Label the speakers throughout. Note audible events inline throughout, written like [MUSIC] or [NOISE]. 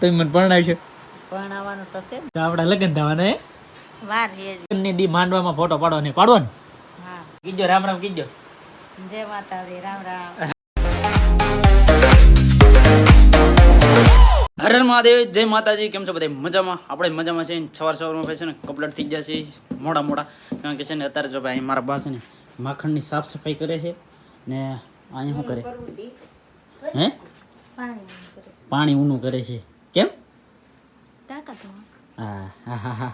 Speaker 1: તમે મને પરણાવશો?
Speaker 2: પરણાવવાનું તો છે
Speaker 1: આપડા આપણા લગ્ન થવાના હે?
Speaker 2: વાર હે
Speaker 1: ની દી માંડવામાં ફોટો પાડો ને પાડો ને.
Speaker 2: હા.
Speaker 1: કીજો રામ રામ કીજો.
Speaker 2: જય માતાજી રામ રામ.
Speaker 3: હર હર મહાદેવ જય માતાજી. કેમ છો બધા? મજામાં? આપણે મજામાં છે સવાર સવારમાં ભાઈ છે ને? કપલેટ થઈ ગયા છે મોડા મોડા. કારણ કે છે ને અત્યારે જો ભાઈ મારા બા છે ને માખણની સાફ સફાઈ કરે છે ને અહીંયા શું કરે? હે? પાણી ઊનું કરે છે. હા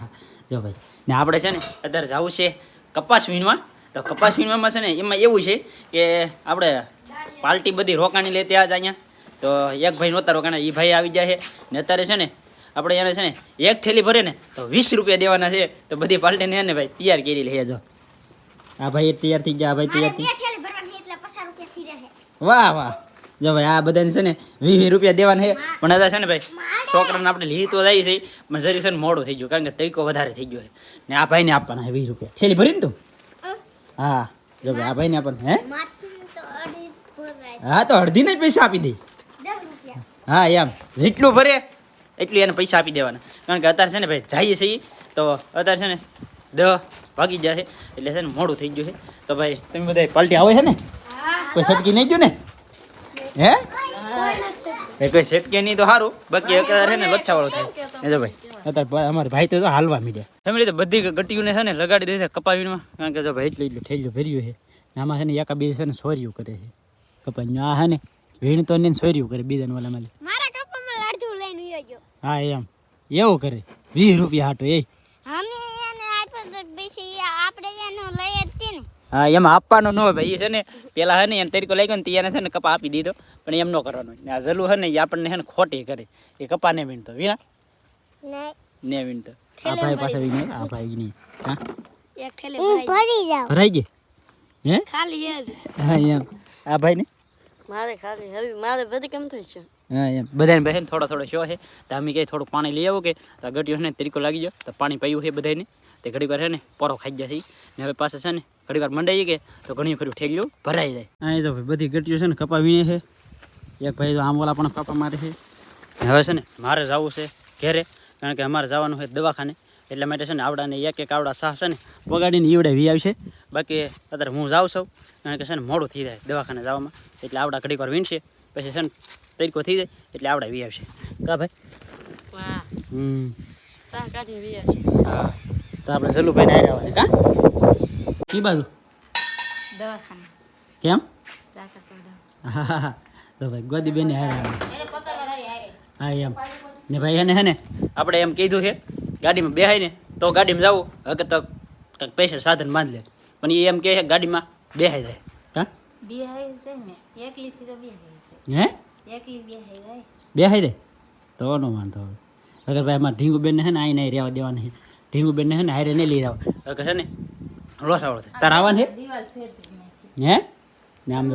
Speaker 3: જો ભાઈ ને આપણે છે ને અત્યારે જવું છે કપાસ વીણવા. તો કપાસ વીણવામાં છે ને એમાં એવું છે કે આપણે પાર્ટી બધી રોકાણી લે ત્યાં જ અહીંયા. તો એક ભાઈ નહોતા રોકાણા એ ભાઈ આવી જાય છે. ને અત્યારે છે ને આપણે એને છે ને એક થેલી ભરે ને તો વીસ રૂપિયા દેવાના છે. તો બધી પાર્ટીને ને ભાઈ તૈયાર કરી લઈએ જો. આ ભાઈ તૈયાર થઈ ગયા આ ભાઈ તૈયાર થઈ વાહ વાહ. જો ભાઈ આ બધાને છે ને વીસ વીસ રૂપિયા દેવાના છે. પણ અત્યારે છે ને ભાઈ છોકરાને આપણે લીધી તો જાય છે પણ જરી છે ને મોડું થઈ ગયું કારણ કે તરીકો વધારે થઈ ગયો છે. ને આ ભાઈને આપવાના છે વીસ રૂપિયા. થેલી ભરીને તું? હા જો ભાઈ આ ભાઈને આપણને હે? હા તો અડધી ને પૈસા આપી દઈ હા એમ. જેટલું ભરે એટલું એને પૈસા આપી દેવાના. કારણ કે અત્યારે છે ને ભાઈ જઈએ છીએ તો અત્યારે છે ને દહ ભાગી જશે એટલે છે ને મોડું થઈ ગયું છે. તો ભાઈ તમે બધા પાલટી આવે છે ને? કોઈ સટકી નહીં ગયું ને? હે? ભાઈ કોઈ સટકે નહીં તો સારું. બાકી અત્યારે છે ને લચ્છાવાળો થાય એ જો ભાઈ અત્યારે અમારા ભાઈ તો હાલવા મીડ્યા ફેમિલી તો બધી ગટીઓને છે ને લગાડી દે છે કપાવીમાં કારણ કે જો ભાઈ એટલું એટલું થેલું ભર્યું છે. ને આમાં છે ને એકા બે છે ને સોર્યું કરે છે. કપાઈ આ છે ને વીણ તો ને સોર્યું કરે બીજાને વાલા માલે
Speaker 4: મારા કપામાં અડધું લઈને વયો ગયો.
Speaker 3: હા એમ. એવું કરે. વીસ રૂપિયા હાટો એ
Speaker 4: અમે એને આપ્યો તો પછી આપણે એનો લઈ જ હતી ને
Speaker 3: હા એમાં આપવાનો ન હોય ભાઈ. એ છે ને પેલા હે ને એને તરીકો લાગ્યો ને તેને છે ને કપા આપી દીધો. પણ એમ ન કરવાનો ને આ જલું છે ને એ આપણને હે ને ખોટી કરે. એ કપા ને વીણતો. વીણા? ને વીણતો. આ ભાઈ પાસે વીણે આ ભાઈ ની હા?
Speaker 4: એક ઠેલે ભરી જાવ
Speaker 3: ભરાઈ ગઈ? હે?
Speaker 4: ખાલી હે જ.
Speaker 3: હા એમ. આ ભાઈ ને?
Speaker 2: મારે ખાલી હવે મારે બધી કેમ થઈ છે?
Speaker 3: હા એમ. બધાને બહેન થોડો થોડો શો છે. તો અમે કઈ થોડું પાણી લઈ આવો કે તો ગટીઓ છે ને તરીકો લાગી ગયો. તો પાણી પીવું છે બધાને તે ઘડી વાર છે ને પોરો ખાઈ જશે. ને હવે પાસે છે ને ઘડી વાર મંડાઈ કે તો ઘણી ખરું ઠેલ્યું ભરાઈ જાય. અહીં તો ભાઈ બધી ગટીઓ છે ને કપા વીણે છે. એક ભાઈ તો આંબોલા પણ પાપા મારે છે. હવે છે ને મારે જવું છે ઘેરે કારણ કે અમારે જવાનું છે દવાખાને. એટલા માટે છે ને આવડાને એક એક આવડા સાહ છે ને વગાડીને ઈવડે વી આવશે. બાકી અત્યારે હું જાઉં છું કારણ કે છે ને મોડું થઈ જાય દવાખાને જવામાં. એટલે આવડા ઘડીક વાર વીણશે પછી છે ને તરીકો થઈ જાય એટલે આવડા વી આવશે. કા ભાઈ? હમ. હા. તો આપણે જલુભાઈ ને આવ્યા છે કા? કી બાજુ?
Speaker 2: દવાખાના.
Speaker 3: કેમ? હા [LAUGHS] તો ભાઈ ગોદી બેન હા એમ. ને ભાઈ એને હે ને આપણે એમ કીધું છે ગાડીમાં બેહાય ને તો ગાડીમાં જવું અગર તો કંઈક પૈસા સાધન બાંધ લે. પણ એ એમ કહે છે ગાડીમાં બેહાઈ જાય. હા
Speaker 2: બે હાઈ છે ને. એકલી થી તો બે હાઈ
Speaker 3: હે?
Speaker 2: છે એકલી જાય.
Speaker 3: તો નો વાંધો હવે અગર ભાઈ અમારે ઢીંગુ બેનને હે ને અહીં નહીં રહેવા દેવા નહીં ઢીંગુ બેન છે ને હારે નહીં લઈ અગર છે ને લોસાવાળો થાય તાર આવવાનું છે?
Speaker 2: છે
Speaker 3: હે? ને આમ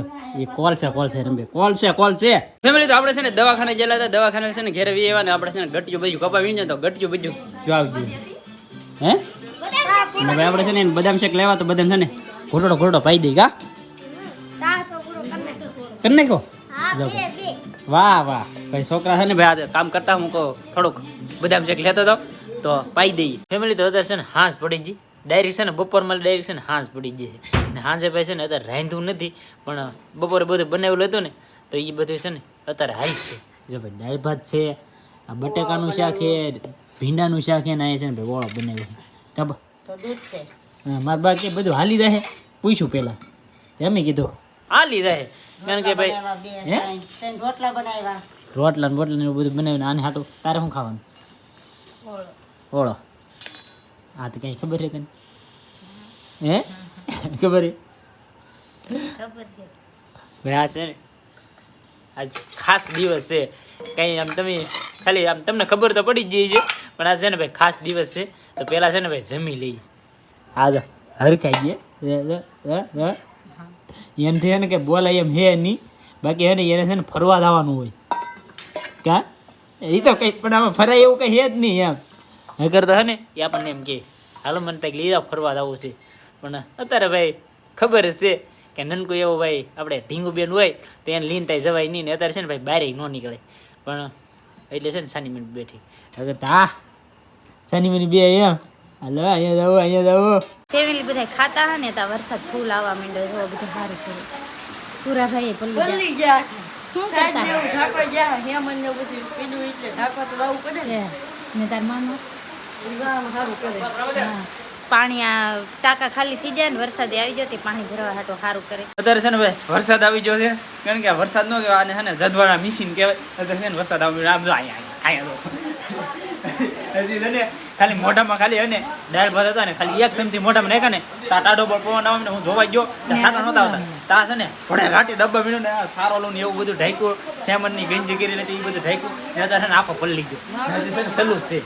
Speaker 3: એ કોલ છે કોલ છે, રંબે. કોલ છે કોલ છે. ફેમિલી તો આપણે છે ને દવાખાને ગયેલા હતા, દવાખાને છે ને ઘેરે વી ને આપણે છે ને ગટિયું બધું કપાવી ને તો ગટિયું બધું જો આવજો. હે? ભાઈ આપણે છે ને બદામ શેક લેવા તો બદામ છે ને ઘોટડો ઘોટડો પાઈ દઈ, કા?
Speaker 4: કરી
Speaker 3: નાખો? વાહ વાહ. ભાઈ છોકરા છે ને ભાઈ, આ કામ કરતા હું કહું થોડુંક. બદામ શેક લેતો હતો તો પાઈ દઈએ. ફેમિલી તો અત્યારે છે ને હાંસ પડી જઈ ડાયરેક્ટ છે ને બપોરમાં ડાયરેક્ટ છે ને હાંસ પડી જશે ને હાંજે ભાઈ છે ને અત્યારે રાંધવું નથી પણ બપોરે બધું બનાવેલું હતું ને તો એ બધું છે ને અત્યારે હાલ છે. જો ભાઈ દાળ ભાત છે આ બટેકાનું શાક છે ભીંડાનું શાક છે ને આ છે ને ભાઈ ઓળો બનાવ્યો છે. કાબા મારા બા કે બધું હાલી જાય. પૂછ્યું પહેલાં એમ કીધું. હાલી રહે કારણ કે ભાઈ
Speaker 2: રોટલા બનાવ્યા.
Speaker 3: રોટલા બોટલા ને બધું બનાવીને આને હાટું. તારે શું ખાવાનું?
Speaker 2: ઓળો.
Speaker 3: આ તો કઈ ખબર છે તને? હે? ખબર આ છે ને આજ ખાસ દિવસ છે. કંઈ આમ તમે ખાલી આમ તમને ખબર તો પડી જ ગઈ છે પણ આ છે ને ભાઈ ખાસ દિવસ છે. તો પહેલાં છે ને ભાઈ જમી લઈએ. આ તો હરખાઈ ગયા. એમ છે ને કે બોલાય એમ હે નહીં. બાકી હે ને એને છે ને ફરવા જવાનું હોય. કા? એ તો કઈ પણ આમાં ફરાય એવું કઈ હે જ નહીં એમ. નકર તો હે ને એ આપણને એમ કે હાલો મને કંઈક લઈ જાઓ ફરવા જવું છે. પણ અત્યારે ભાઈ ખબર જ છે કે નનકો એવો ભાઈ આપણે ઢીંગુ બેન હોય તો એને લીન થાય જવાય નહીં ને અત્યારે છે ને ભાઈ બારે ન નીકળે. પણ એટલે છે ને સાની મિનિટ બેઠી.
Speaker 1: હવે તા સાની મિનિટ બે એમ. હાલો અહીંયા જાવ અહીંયા જાવ
Speaker 2: ફેમિલી બધા ખાતા હા ને ત્યાં વરસાદ ફૂલ આવવા માંડ્યો જો બધું સારું કરે પૂરા ભાઈ પલ્લી ગયા. શું કરતા? હે, ને તાર માનો હા. પાણી આ ટાંકા ખાલી થઈ જાય ને વરસાદ આવી જાય પાણી ભરવા હાટો સારું કરે.
Speaker 3: અત્યારે છે ને ભાઈ, વરસાદ આવી ગયો છે. કારણ કે વરસાદ ન કહેવાય અને છે ને જદવાના મિશીન કહેવાય. છે ને વરસાદ આવી આમ જો અહીંયા અહીંયા અહીંયા [LAUGHS] હજી ખાલી મોઢામાં ખાલી અને દાળ ભાત હતા ને ખાલી એક ચમચી મોઢામાં નાખે ને ટાઢો પર પવન આવે ને હું જોવા ગયો સાટા નહોતા આવતા. તા છે ને ભણે રાટી ડબ્બા મીણું ને સારો લઉં ને એવું બધું ઢાંક્યું ફેમનની ગંજી કરી લીધી એ બધું ઢાંક્યું ને અત્યારે ને આખો પલ્લી ગયો. સલું છે.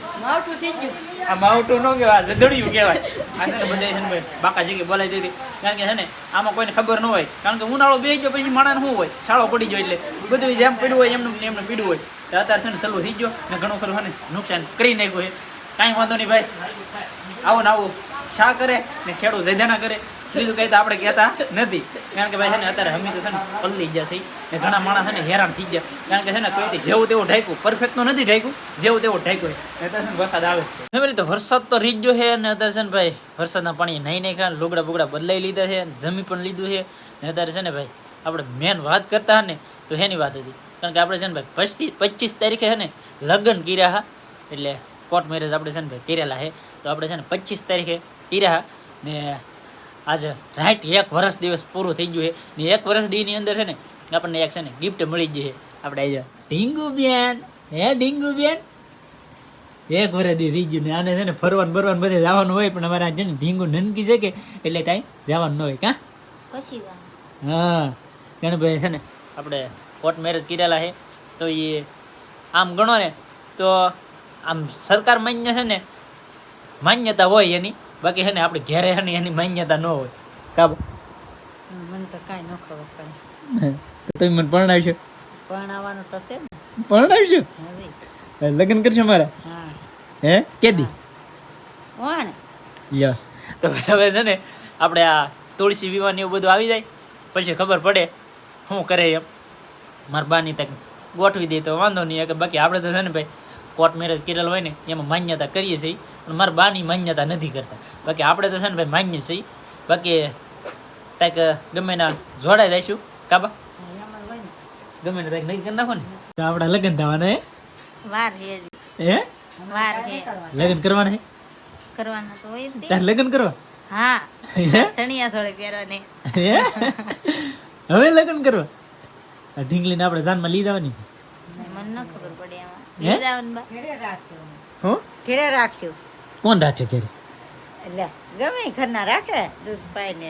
Speaker 3: આ માવટું ન કહેવાય જદડિયું કહેવાય. આને બધા છે ને બાકા જગ્યાએ બોલાવી દીધી કારણ કે છે ને આમાં કોઈને ખબર ન હોય. કારણ કે ઉનાળો બે ગયો પછી માણસ શું હોય? શાળો પડી ગયો એટલે. બધું જેમ પડ્યું હોય એમનું એમને પીડ્યું હોય. અત્યારે છે ને સલું થઈ ગયો ને ઘણું ખરું ને નુકસાન કરી નાખ્યું છે. કાંઈ વાંધો નહીં ભાઈ આવો ને આવું શા કરે ને ખેડૂત જૈદાના કરે બીજું કઈ તો આપણે કહેતા નથી કારણ કે ભાઈ છે ને અત્યારે હમી તો છે ને પલ્લી ગયા છે ને ઘણા માણસ ને હેરાન થઈ ગયા કારણ કે છે ને કોઈ જેવું તેવું ઢાંક્યું પરફેક્ટ તો નથી ઢાંક્યું જેવું તેવું ઢાંક્યું ને વરસાદ આવે છે ફેમિલી તો વરસાદ તો રીત ગયો છે ને અત્યારે છે ને ભાઈ વરસાદના પાણી નહીં નહીં ખાન લુગડા બુગડા બદલાઈ લીધા છે જમી પણ લીધું છે ને અત્યારે છે ને ભાઈ આપણે મેન વાત કરતા ને તો એની વાત હતી કારણ કે આપણે છે ને ભાઈ પચીસ પચીસ તારીખે છે ને લગ્ન કર્યા હા એટલે કોર્ટ મેરેજ આપણે છે ને ભાઈ કરેલા છે. તો આપણે છે ને પચીસ તારીખે કર્યા ને આજે રાઈટ એક વર્ષ દિવસ પૂરું થઈ ગયું છે. ને એક વર્ષ દીની અંદર છે ને આપણને એક છે ને ગિફ્ટ મળી ગઈ છે. આપણે આજે ઢીંગુ બેન હે ઢીંગુ બેન એક વર્ષ દી થઈ ગયું ને આને છે ને ફરવાનું બરવાનું બધે જવાનું હોય પણ અમારે આ છે ને ઢીંગુ નનકી છે કે એટલે કાંઈ જવાનું ન હોય કાં?
Speaker 2: પછી.
Speaker 1: હા. ગણભાઈ છે ને આપણે કોર્ટ મેરેજ કરેલા છે. તો એ આમ ગણો ને તો આમ સરકાર માન્ય છે ને માન્યતા હોય એની બાકી છે ને આપણે ઘેરે છે ને એની માન્યતા ન હોય. કાબુ
Speaker 2: મને તો કાંઈ ન ખબર પડે.
Speaker 1: તમે મને પરણાવશો?
Speaker 2: પરણાવવાનું તો છે ને.
Speaker 1: પરણાવશો? લગ્ન કરશો મારા?
Speaker 2: હા.
Speaker 1: હે કેદી? તો હવે છે ને આપણે આ તુલસી વિવાહ એવું બધું આવી જાય પછી ખબર પડે શું કરે એમ. મારા બાની તક ગોઠવી દે તો વાંધો નહીં કે બાકી આપણે તો છે ને ભાઈ કોર્ટ મેરેજ કરેલ હોય ને એમાં માન્યતા કરીએ છીએ પણ મારા બાની માન્યતા નથી કરતા. બાકી આપણે તો છે ને ભાઈ માન્ય છીએ. બાકી કંઈક ગમે ના જોડાઈ દઈશું કાબા ગમે ને કંઈક નહીં કરી નાખો ને? આપણા લગ્ન થવાના હે?
Speaker 2: વાર હે
Speaker 1: હે?
Speaker 2: વાર હે.
Speaker 1: લગ્ન કરવાના હે?
Speaker 2: કરવાના તો હોય ને.
Speaker 1: લગ્ન કરવા?
Speaker 2: હા. સણિયા સોળે પહેરવાની
Speaker 1: હે? હવે લગ્ન કરવા? ઢીંગલીને આપણે જાનમાં લઈ જવાની
Speaker 2: મને ન ખબર પડે એમાં
Speaker 1: હે?
Speaker 2: લઈ જવાનું બા
Speaker 1: હું
Speaker 2: ઘરે રાખશું
Speaker 1: કોણ રાખે ઘરે?
Speaker 2: એટલે ગમે ઘરના રાખે દૂધ પાઈને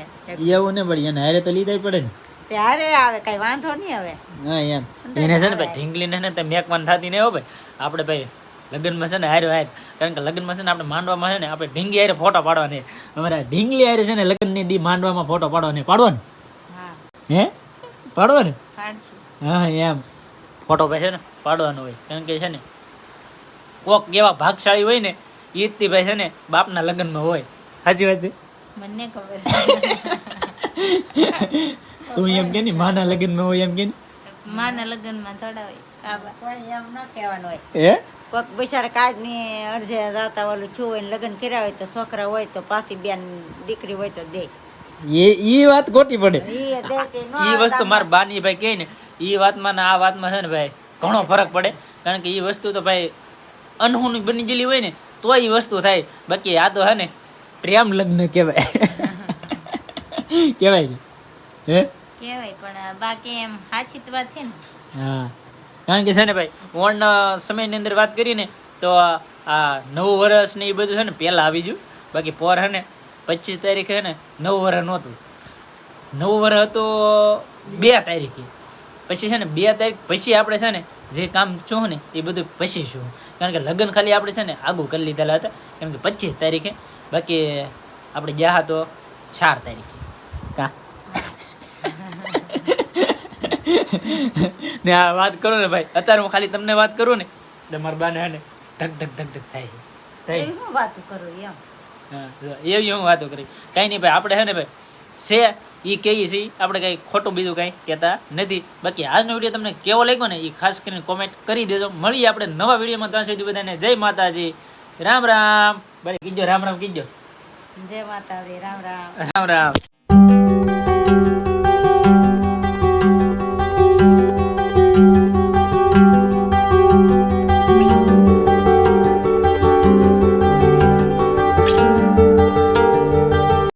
Speaker 1: એવું ને પડી એને હારે તો લીધા પડે ને.
Speaker 2: ત્યારે આવે કઈ વાંધો નહીં હવે.
Speaker 1: હા એમ. એને છે ને ભાઈ ઢીંગલીને ને તે મેકવાન થતી નહીં હો ભાઈ. આપણે ભાઈ લગ્નમાં છે ને હારે હારે કારણ કે લગ્નમાં છે ને આપણે માંડવામાં છે ને આપણે ઢીંગી હારે ફોટો પાડવાની. અમારા ઢીંગલી હારે છે ને લગ્નની દી માંડવામાં ફોટો પાડવાની. પાડવાની
Speaker 2: હે.
Speaker 1: પાડવાની ને? હા એમ. ફોટો ભાઈ છે ને પાડવાનો હોય. કારણ કે છે ને કોક એવા ભાગશાળી હોય ને ઈદથી ભાઈ છે ને બાપના લગ્નમાં હોય. સાચી વાત
Speaker 2: મને ખબર
Speaker 1: તું એમ કે ની માના લગ્નમાં હોય એમ કે ની?
Speaker 2: માના લગ્નમાં થોડા હોય. એમ ન કહેવાનું હોય.
Speaker 1: હે?
Speaker 2: કોઈક બિચારા કાજની અડધે જાતા ઓલું છું હોય ને લગ્ન કર્યા હોય તો છોકરા હોય તો પાછી બેન દીકરી હોય તો દે.
Speaker 1: એ ઈ વાત ખોટી પડે.
Speaker 2: ઈ દે કે ન
Speaker 1: ઈ વસ્તુ મારા બાની ભાઈ કહે ને ઈ વાતમાં ને આ વાતમાં છે ને ભાઈ ઘણો ફરક પડે. કારણ કે એ વસ્તુ તો ભાઈ અનહોની બની ગયેલી હોય ને તો એ વસ્તુ થાય. બાકી આ તો હે ને પ્રેમ લગ્ન કહેવાય. કહેવાય હે?
Speaker 2: કહેવાય પણ બાકી એમ સાચી જ વાત છે ને.
Speaker 1: હા. કારણ કે છે ને ભાઈ વણના સમયની અંદર વાત કરીને તો આ નવું વર્ષ ને એ બધું છે ને પહેલાં આવી ગયું. બાકી પોર હે ને પચીસ તારીખે ને નવું વર્ષ નહોતું. નવું વર્ષ હતો બે તારીખે. પછી છે ને બે તારીખ પછી આપણે છે ને જે કામ છું ને એ બધું પછી છું. કારણ કે લગ્ન ખાલી આપણે છે ને આગું કરી લીધેલા હતા. કેમ કે પચીસ તારીખે. બાકી આપણે ગયા તો ચાર તારીખે. કા? ને આ વાત કરું ને ભાઈ. અત્યારે હું ખાલી તમને વાત કરું ને એટલે મારા બાને ને ધક ધક ધક ધક થાય છે. થાય
Speaker 2: હું વાતો કરું એમ.
Speaker 1: એવી હું વાતો કરી. કાંઈ નહીં ભાઈ આપણે છે ને ભાઈ છે
Speaker 3: એ કહીએ છીએ આપણે કંઈ ખોટું બીજું કાંઈ કહેતા નથી. બાકી આજનો વીડિયો તમને કેવો લાગ્યો ને એ ખાસ કરીને કોમેન્ટ કરી દેજો. મળીએ આપણે નવા વિડીયોમાં. ત્યાં સુધી બધાને જય માતાજી. રામ રામ. ભાઈ કીજો રામ રામ કીજો
Speaker 1: જય માતાજી રામ રામ.
Speaker 3: રામ રામ.